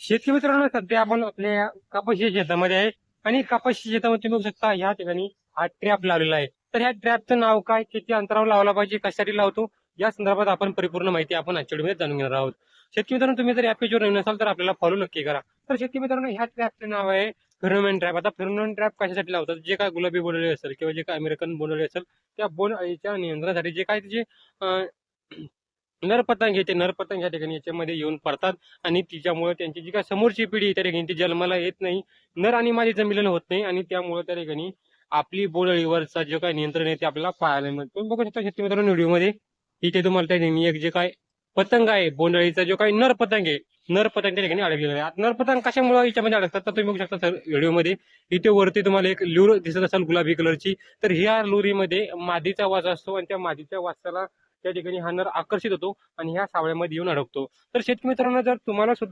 शेतकरी मित्रांनो सध्या आपण आपल्या कपाशी शेतामध्ये आहे. आणि कपाशी शेतामध्ये तुम्ही बघू शकता या ठिकाणी हा ट्रॅप लावलेला आहे. तर ह्या ट्रॅपचं नाव काय? किती अंतरावर लावला पाहिजे? कशासाठी लावतो? या संदर्भात आपण परिपूर्ण माहिती आपण आजच्या व्हिडिओमध्ये जाणून घेणार आहोत. शेतकरी मित्रांनो तुम्ही जर या पेजवर नवीन असाल तर आपल्याला फॉलो नक्की करा. तर शेतकरी मित्रांनो ह्या ट्रॅपचं नाव आहे फिरोमॅन ट्रॅप आता फिरोमॅन ट्रॅप कशासाठी लावतात? जे काय गुलाबी बोलले असेल किंवा जे काय अमेरिकन बोलले असेल त्या बोल अळीच्या नियंत्रणासाठी जे काय त्याचे नरपतंग येते. नरपतंग या ठिकाणी याच्यामध्ये येऊन पडतात आणि तिच्यामुळे त्यांची जी काय समोरची पिढी त्या ठिकाणी ती जन्माला येत नाही. नर आणि मादीचं मिलन होत नाही आणि त्यामुळे त्या ठिकाणी आपली बोलळीवरचा जे काय नियंत्रण आहे ते आपल्याला पाहायला मिळतं. बघू शकता शेतकरी मित्रांनो व्हिडिओमध्ये. इथे तुम्हाला त्या ठिकाणी एक जे काय पतंग आहे बोंडळीचा जो काही नर पतंग आहे नर पतंग त्या ठिकाणी अडकलेला आहे. नरपतंग नर पतंग कशामुळे याच्यामध्ये अडकतात? तर तुम्ही बघू शकता सर व्हिडिओमध्ये. इथे वरती तुम्हाला एक लूर दिसत असाल गुलाबी कलरची. तर ह्या लुरीमध्ये मादीचा वास असतो आणि त्या मादीच्या वासाला त्या ठिकाणी हा नर आकर्षित होतो आणि ह्या सावळ्यामध्ये येऊन अडकतो. तर शेतकरी मित्रांनो जर तुम्हाला सुद्धा